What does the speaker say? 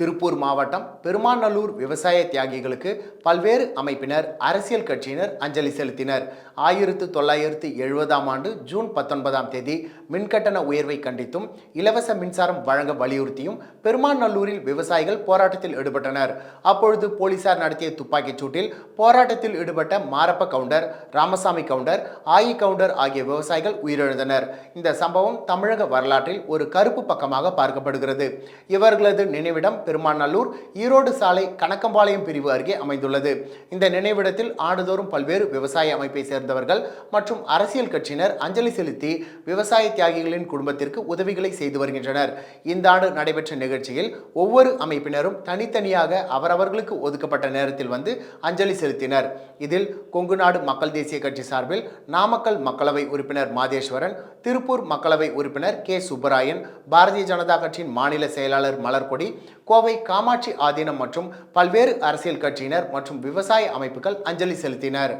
திருப்பூர் மாவட்டம் பெருமாநல்லூர் விவசாய தியாகிகளுக்கு பல்வேறு அமைப்பினர் அரசியல் கட்சியினர் அஞ்சலி செலுத்தினர். ஆயிரத்து தொள்ளாயிரத்து எழுபதாம் ஆண்டு ஜூன் பத்தொன்பதாம் தேதி மின்கட்டண உயர்வை கண்டித்தும் இலவச மின்சாரம் வழங்க வலியுறுத்தியும் பெருமாநல்லூரில் விவசாயிகள் போராட்டத்தில் ஈடுபட்டனர். அப்பொழுது போலீசார் நடத்திய துப்பாக்கிச் சூட்டில் போராட்டத்தில் ஈடுபட்ட மாரப்ப கவுண்டர் ராமசாமி கவுண்டர் ஆயி கவுண்டர் ஆகிய விவசாயிகள் உயிரிழந்தனர். இந்த சம்பவம் தமிழக வரலாற்றில் ஒரு கருப்பு பக்கமாக பார்க்கப்படுகிறது. இவர்களது நினைவிடம் பெருமாநல்லூர் ஈரோடு சாலை கணக்கம்பாளையம் பிரிவு அருகே அமைந்துள்ளது. இந்த நினைவிடத்தில் ஆண்டுதோறும் பல்வேறு விவசாய அமைப்பை சேர்ந்தவர்கள் மற்றும் அரசியல் கட்சியினர் அஞ்சலி செலுத்தி விவசாய தியாகிகளின் குடும்பத்திற்கு உதவிகளை செய்து வருகின்றனர். இந்த ஆண்டு நடைபெற்ற நிகழ்ச்சியில் ஒவ்வொரு அமைப்பினரும் தனித்தனியாக அவரவர்களுக்கு ஒதுக்கப்பட்ட நேரத்தில் வந்து அஞ்சலி செலுத்தினர். இதில் கொங்குநாடு மக்கள் தேசிய கட்சி சார்பில் நாமக்கல் மக்களவை உறுப்பினர் மாதேஸ்வரன் திருப்பூர் மக்களவை உறுப்பினர் கே. சுப்பராயன் பாரதிய ஜனதா கட்சியின் மாநில செயலாளர் மலர்கொடி கோ. கோவை காமாட்சி ஆதீனம் மற்றும் பல்வேறு அரசியல் கட்சியினர் மற்றும் விவசாய அமைப்புகள் அஞ்சலி செலுத்தினர்.